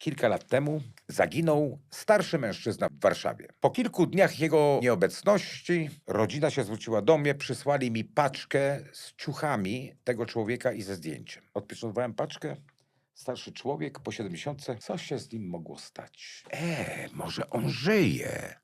Kilka lat temu zaginął starszy mężczyzna w Warszawie. Po kilku dniach jego nieobecności rodzina się zwróciła do mnie, przysłali mi paczkę z ciuchami tego człowieka i ze zdjęciem. Odpieczętowałem paczkę. Starszy człowiek po 70. Co się z nim mogło stać? E, może on żyje.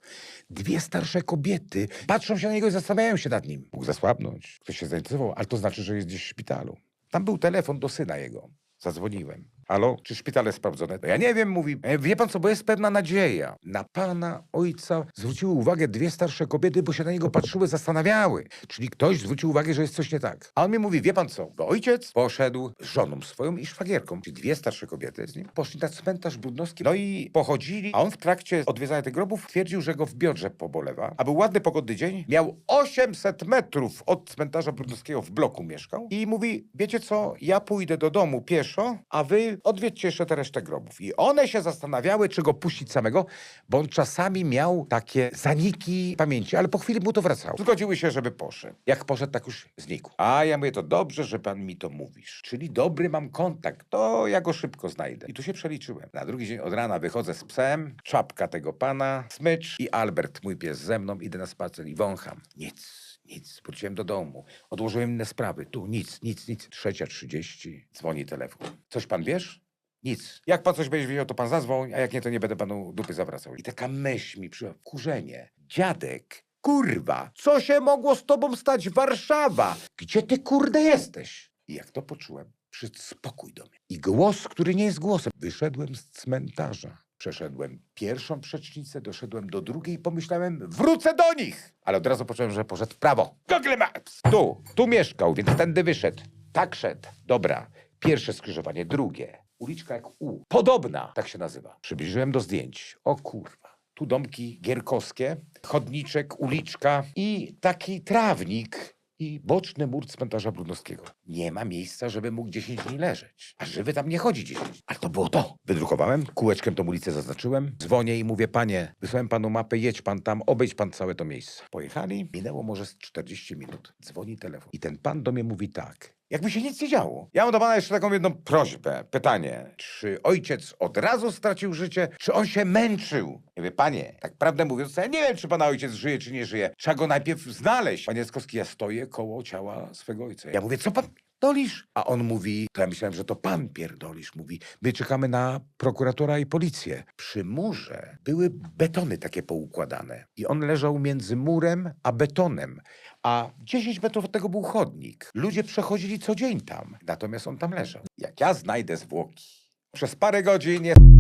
Dwie starsze kobiety patrzą się na niego i zastanawiają się nad nim. Mógł zasłabnąć. Ktoś się zainteresował, ale to znaczy, że jest gdzieś w szpitalu. Tam był telefon do syna jego. Zadzwoniłem. Halo, czy szpital jest sprawdzone? No ja nie wiem, mówi. E, Wie pan co, bo jest pewna nadzieja. Na pana ojca zwróciły uwagę dwie starsze kobiety, bo się na niego patrzyły, zastanawiały. Czyli ktoś zwrócił uwagę, że jest coś nie tak. A on mi mówi, wie pan co, bo ojciec poszedł z żoną swoją i szwagierką, czyli dwie starsze kobiety z nim, poszli na cmentarz brudnowski, no i pochodzili, a on w trakcie odwiedzania tych grobów twierdził, że go w biodrze pobolewa, a był ładny, pogodny dzień, miał 800 metrów od cmentarza brudnowskiego w bloku mieszkał i mówi, wiecie co, ja pójdę do domu pieszo, a wy odwiedźcie jeszcze tę resztę grobów. I one się zastanawiały, czy go puścić samego, bo on czasami miał takie zaniki pamięci, ale po chwili mu to wracało. Zgodziły się, żeby poszedł. Jak poszedł, tak już znikł. A ja mówię, to dobrze, że pan mi to mówisz. Czyli dobry mam kontakt, to ja go szybko znajdę. I tu się przeliczyłem. Na drugi dzień od rana wychodzę z psem, czapka tego pana, smycz i Albert, mój pies ze mną, idę na spacer i wącham. Nic. Nic. Wróciłem do domu. Odłożyłem inne sprawy. Tu nic, nic, nic. Trzecia trzydzieści. Dzwoni telefon. Coś pan wiesz? Nic. Jak pan coś będzie wiedział, to pan zadzwoń, a jak nie, to nie będę panu dupy zawracał. I taka myśl mi przyszła. Kurzenie. Dziadek. Kurwa. Co się mogło z tobą stać? Warszawa. Gdzie ty kurde jesteś? I jak to poczułem, przyszedł spokój do mnie. I głos, który nie jest głosem. Wyszedłem z cmentarza. Przeszedłem pierwszą przecznicę, doszedłem do drugiej i pomyślałem, wrócę do nich! Ale od razu poczułem, że poszedł w prawo. Google Maps! Tu, tu mieszkał, więc tędy wyszedł. Tak szedł. Dobra. Pierwsze skrzyżowanie, drugie. Uliczka jak U. Podobna, tak się nazywa. Przybliżyłem do zdjęć. O kurwa. Tu domki gierkowskie, chodniczek, uliczka i taki trawnik i boczny mur cmentarza Brudnowskiego. Nie ma miejsca, żeby mógł 10 dni leżeć. A żywy tam nie chodzi 10. Ale to było to. Wydrukowałem, kółeczkiem tą ulicę zaznaczyłem, dzwonię i mówię, panie, wysłałem panu mapę, jedź pan tam, obejdź pan całe to miejsce. Pojechali, minęło może z 40 minut. Dzwoni telefon. I ten pan do mnie mówi tak. Jakby się nic nie działo. Ja mam do pana jeszcze taką jedną prośbę, pytanie. Czy ojciec od razu stracił życie, czy on się męczył? Ja mówię, panie, tak prawdę mówiąc, ja nie wiem, czy pana ojciec żyje, czy nie żyje. Trzeba go najpierw znaleźć. Panie Jackowski, ja stoję koło ciała swego ojca. Ja mówię, co pan pierdolisz? A on mówi, to ja myślałem, że to pan pierdolisz. Mówi, my czekamy na prokuratora i policję. Przy murze były betony takie poukładane. I on leżał między murem a betonem. A 10 metrów od tego był chodnik. Ludzie przechodzili co dzień tam. Natomiast on tam leżał. Jak ja znajdę zwłoki, przez parę godzin jest